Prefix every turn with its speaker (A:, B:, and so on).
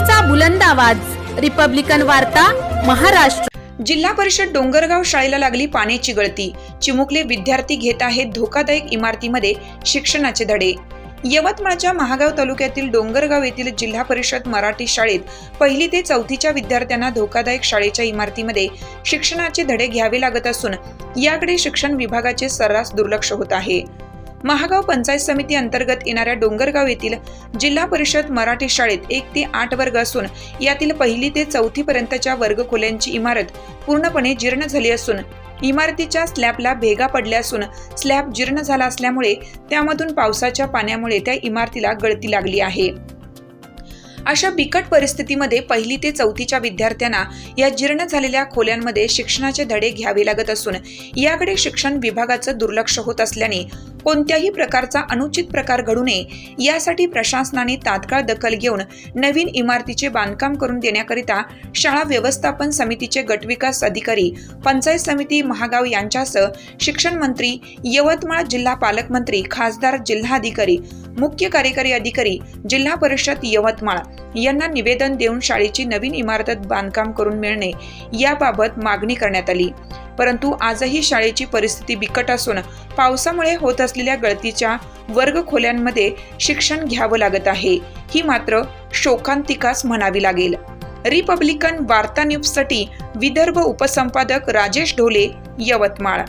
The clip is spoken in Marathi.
A: लोकशाहीचा बुलंद आवाज. रिपब्लिकन वार्ता महाराष्ट्र.
B: जिल्हा परिषद डोंगरगाव शाळेला लागली पाण्याची गळती. चिमुकले विद्यार्थी घेत आहेत धोकादायक इमारतीमध्ये शिक्षणाचे धडे. यवतमाळच्या महागाव तालुक्यातील डोंगरगाव येथील जिल्हा परिषद मराठी शाळेत पहिली ते चौथीच्या विद्यार्थ्यांना धोकादायक शाळेच्या इमारतीमध्ये शिक्षणाचे धडे घ्यावे लागत असून याकडे शिक्षण विभागाचे सर्रास दुर्लक्ष होत आहे. महागाव पंचायत समिती अंतर्गत येणाऱ्या डोंगरगाव येथील जिल्हा परिषद मराठी शाळेत एक ते आठ वर्ग असून यातील पहिली ते चौथी पर्यंतच्या वर्गखोल्यांची इमारत पूर्णपणे जीर्ण झाली असून इमारतीच्या स्लॅबला भेगा पडल्या असून स्लॅब जीर्ण झाला असल्यामुळे त्यामधून पावसाच्या पाण्यामुळे त्या इमारतीला गळती लागली आहे. अशा बिकट परिस्थितीमध्ये पहिली ते चौथीच्या विद्यार्थ्यांना या जीर्ण झालेल्या खोल्यांमध्ये शिक्षणाचे धडे घ्यावे लागत असून याकडे शिक्षण विभागाचं दुर्लक्ष होत असल्याने कोणत्याही प्रकारचा अनुचित प्रकार घडू नये यासाठी प्रशासनाने तात्काळ दखल घेऊन नवीन इमारतीचे बांधकाम करून देण्याकरिता शाळा व्यवस्थापन समितीचे गटविकास अधिकारी पंचायत समिती महागाव यांच्यासह शिक्षण मंत्री यवतमाळ जिल्हा पालकमंत्री खासदार जिल्हाधिकारी मुख्य कार्यकारी अधिकारी जिल्हा परिषद यवतमाळ यांना निवेदन देऊन शाळेची नवीन इमारत बांधकाम करून मिळणे याबाबत मागणी करण्यात आली. परंतु आजही शाळेची परिस्थिती बिकट असून पावसामुळे होत असलेल्या गळतीच्या वर्ग खोल्यांमध्ये शिक्षण घ्यावं लागत आहे ही मात्र शोकांतिकाच म्हणावी लागेल. रिपब्लिकन वार्ता न्यूजसाठी विदर्भ उपसंपादक राजेश ढोले यवतमाळ.